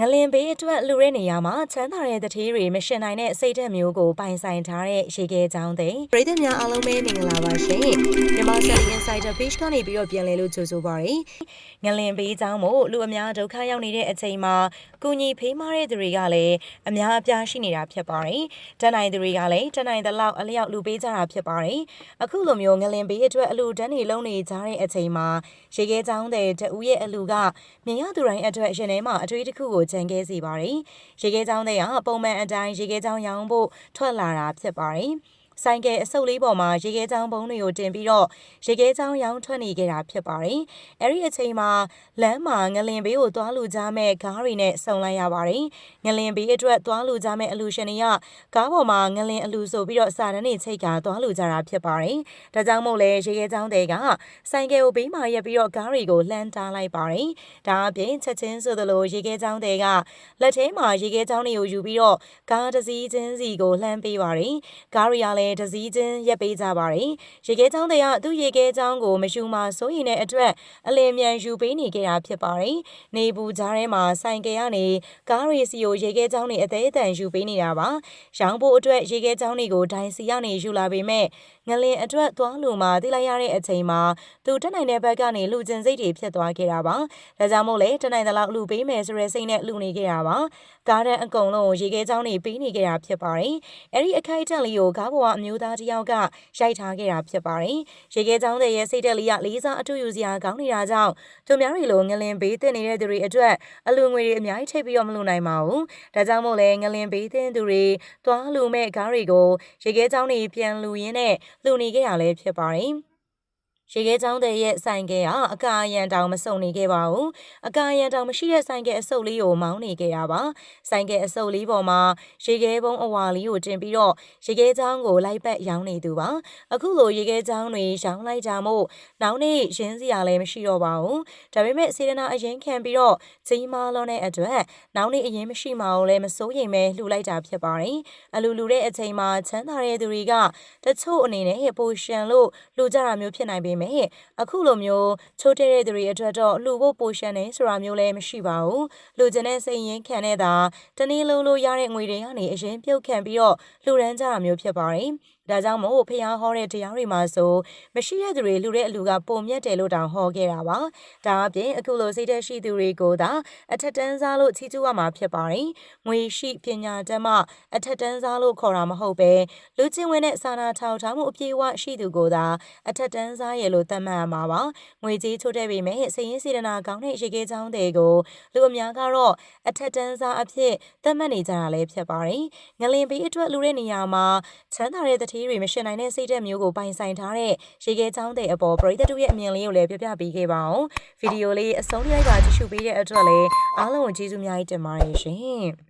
ငလင်ဘေးအတွက်လူရဲနေရာမှာချမ်းသာတဲ့တထေးတွေမရှင်နိုင်တဲ့စိတ်ဓာတ်မျိုးကိုပိုင်ဆိုင်ထားတဲ့ရေခဲချောင်းတဲ့ပြည်သူများအားလုံးပဲမင်္ဂလာပါရှင်မြန်မာ Selling Insider Page ကနေပြီးတော့ပြန်လည်လို့ကြိုဆိုပါရစေငလင်ဘေးချောင်းမို့လူအများဒုက္ခရောက်နေတဲ့အချိန်မှာကုညီဖေးမားတဲ့သူတွေကလည်းအများအပြားရှိနေတာဖြစ်ပါတယ်တန်နိုင်သူတွေကလည်းတန်နိုင်တဲ့လောက်အလျောက်လူပေးကြတာဖြစ်ပါတယ်အခုလိုမျိုးငလင်ဘေးအတွက်အလူတန်းတွေလုံးနေကြတဲ့အချိန်မှာရေခဲချောင်းတဲ့တဦးရဲ့အလူကမြင်ရသူတိုင်းအတွက်ရှင်ထဲမှာအထွေးတစ်ခုကိုကြံခဲ့စေပါတယ်။ရေခဲချောင်းတဲ့ကပုံမှန်အတိုင်းရေခဲချောင်းရောင်းဖို့ထွက်လာတာဖြစ်ပါတယ်။ ဆိုင်ကယ်အဆုပ်လေးပေါ်မှာရေခဲချောင်းပုံးတွေကိုတင်ပြီးတော့ရေခဲချောင်းရောင်းထွက်နေကြတာဖြစ်ပါတယ်။အဲဒီအချိန်မှာလမ်းမှာငလင်ဘေးကိုသွားလူကြမဲ့ကားတွေနဲ့ဆုံလိုက်ရပါတယ်။ငလင်ဘေးအတွက်သွားလူကြမဲ့အလူရှင်တွေကကားပေါ်မှာငလင်အလူဆိုပြီးတော့စာတန်းတွေချိတ်ကသွားလူကြတာဖြစ်ပါတယ်။ဒါကြောင့်မို့လဲရေခဲချောင်းတွေကဆိုင်ကယ်ကိုဘေးမှာရက်ပြီးတော့ကားတွေကိုလှမ်းတားလိုက်ပါတယ်။ဒါအပြင်ချက်ချင်းဆိုသလိုရေခဲချောင်းတွေကလက်ထဲမှာရေခဲချောင်းတွေကိုယူပြီးတော့ကားတစ်စီးချင်းစီကိုလှမ်းပေးပါတယ်။ကားတွေကလည်းတစည်းချင်းရက်ပေးကြပါတယ်။ရေခဲချောင်းတွေကသူ့ရေခဲချောင်းကိုမယူမှစိုးရင်တဲ့အတွက်အလင်းမြန်ယူပေးနေကြတာဖြစ်ပါတယ်။နေပူကြားထဲမှာဆိုင်ကယ်ကနေကားရီစီကိုရေခဲချောင်းတွေအသေးအတန်ယူပေးနေတာပါ။ရောင်းဖို့အတွက်ရေခဲချောင်းတွေကိုဒိုင်စီကနေယူလာပေမဲ့ငလင်အတွက်သွားလူမှာသိလိုက်ရတဲ့အချိန်မှာသူတက်နိုင်တဲ့ဘက်ကနေလူကျင်စိတ်တွေဖြစ်သွားခဲ့တာပါ။ဒါကြောင့်မို့လဲတက်နိုင်တဲ့လောက်လူပေးမယ်ဆိုတဲ့စိတ်နဲ့လူနေခဲ့တာပါ။ကားတန်းအကုန်လုံးရေခဲချောင်းတွေပေးနေခဲ့တာဖြစ်ပါတယ်။အဲ့ဒီအခိုက်အတန့်လေးကိုကားပေါ်ကအမျိုးသားတစ်ယောက်ကရိုက်ထားခဲ့တာဖြစ်ပါတယ်။ရေခဲချောင်းတဲ့ရဲ့စိတ်တက်လေးကလေးစားအထူးယူစရာကောင်းနေတာကြောင့်သူများတွေလိုငလင်ဘေးတင်နေတဲ့သူတွေအတွက်အလူငွေတွေအများကြီးထိပ်ပြီးတော့မလူနိုင်ပါဘူး။ဒါကြောင့်မို့လဲငလင်ဘေးတင်သူတွေသွားလူမဲ့ကားတွေကိုရေခဲချောင်းတွေပြန်လူရင်းနဲ့လူနေခဲ့ရလဲဖြစ်ပါတယ်။ ရေခဲချောင်းတဲ့ရဲ့ဆိုင်ကဲကအကာအယံတောင်မစုံနေခဲ့ပါဘူးအကာအယံတောင်မရှိတဲ့ဆိုင်ကဲအစုပ်လေးကိုမောင်းနေခဲ့တာပါဆိုင်ကဲအစုပ်လေးပေါ်မှာရေခဲပုံးအဝါလေးကိုတင်ပြီးတော့ရေခဲချောင်းကိုလိုက်ပတ်ရောင်းနေသူပါအခုလိုရေခဲချောင်းတွေရောင်းလိုက်ကြမို့နောက်နေ့ရင်းစရာလည်းမရှိတော့ပါဘူးဒါပေမဲ့စေတနာအရင်ခံပြီးတော့ကြီးမားလွန်တဲ့အတွက်နောက်နေ့အရင်မရှိမှအောင်လည်းမစိုးရိမ်ပဲလှူလိုက်တာဖြစ်ပါတယ်အလူလူတဲ့အချိန်မှာချမ်းသာတဲ့သူတွေကတချို့အနေနဲ့ပိုရှန်လို့လှူကြတာမျိုးဖြစ်နိုင်ပေမဲ့အခုလိုမျိုးချိုးတဲ့တဲ့သူတွေအတွက်တော့လှူဖို့ပိုရှန်နေဆိုတာမျိုးလည်းမရှိပါဘူးလှူကျင်တဲ့စိတ်ရင်းခံတဲ့တာတနည်းလုံးလို့ရတဲ့ငွေတွေကနေအရင်ပြုတ်ခံပြီးတော့လှူဒန်းကြတာမျိုးဖြစ်ပါတယ် ဒါကြောင့်မို့ဖះဟောတဲ့တရားတွေမှာဆိုမရှိတဲ့သူတွေလူတဲ့အလူကပုံမြတ်တယ်လို့တောင်ဟောခဲ့တာပါဒါအပြင်အခုလိုစိတ်သက်ရှိသူတွေကိုသာအထက်တန်းစားလို့ချီးကျူးရမှာဖြစ်ပါတယ်ငွေရှိပညာတတ်မှအထက်တန်းစားလို့ခေါ်တာမဟုတ်ပဲလူချင်းဝင်တဲ့စာနာထောက်ထားမှုအပြည့်အဝရှိသူကိုသာအထက်တန်းစားရလို့သတ်မှတ်ရမှာပါငွေကြီးချိုးတဲ့ပေမဲ့စည်ရင်းစေတနာကောင်းတဲ့ရေခဲချောင်းတွေကိုလူအများကတော့အထက်တန်းစားအဖြစ်သတ်မှတ်နေကြတာလည်းဖြစ်ပါတယ်ငလင်ဘေးအတွက်လူတဲ့နေရာမှာချမ်းသာတဲ့တတိတွေမရှင်နိုင်တဲ့စိတ်ဓာတ်မျိုးကိုပိုင်ဆိုင်ထားတဲ့ရေခဲချောင်းတဲ့အပေါ်ပရိသတ်တို့ရဲ့အမြင်လေးကိုလည်းပြပြပေးခဲ့ပါအောင်ဗီဒီယိုလေးအဆုံးထိလိုက်ပါကြည့်ရှုပေးတဲ့အတွက်လည်းအားလုံးကိုကျေးဇူးများကြီးတင်ပါတယ်ရှင်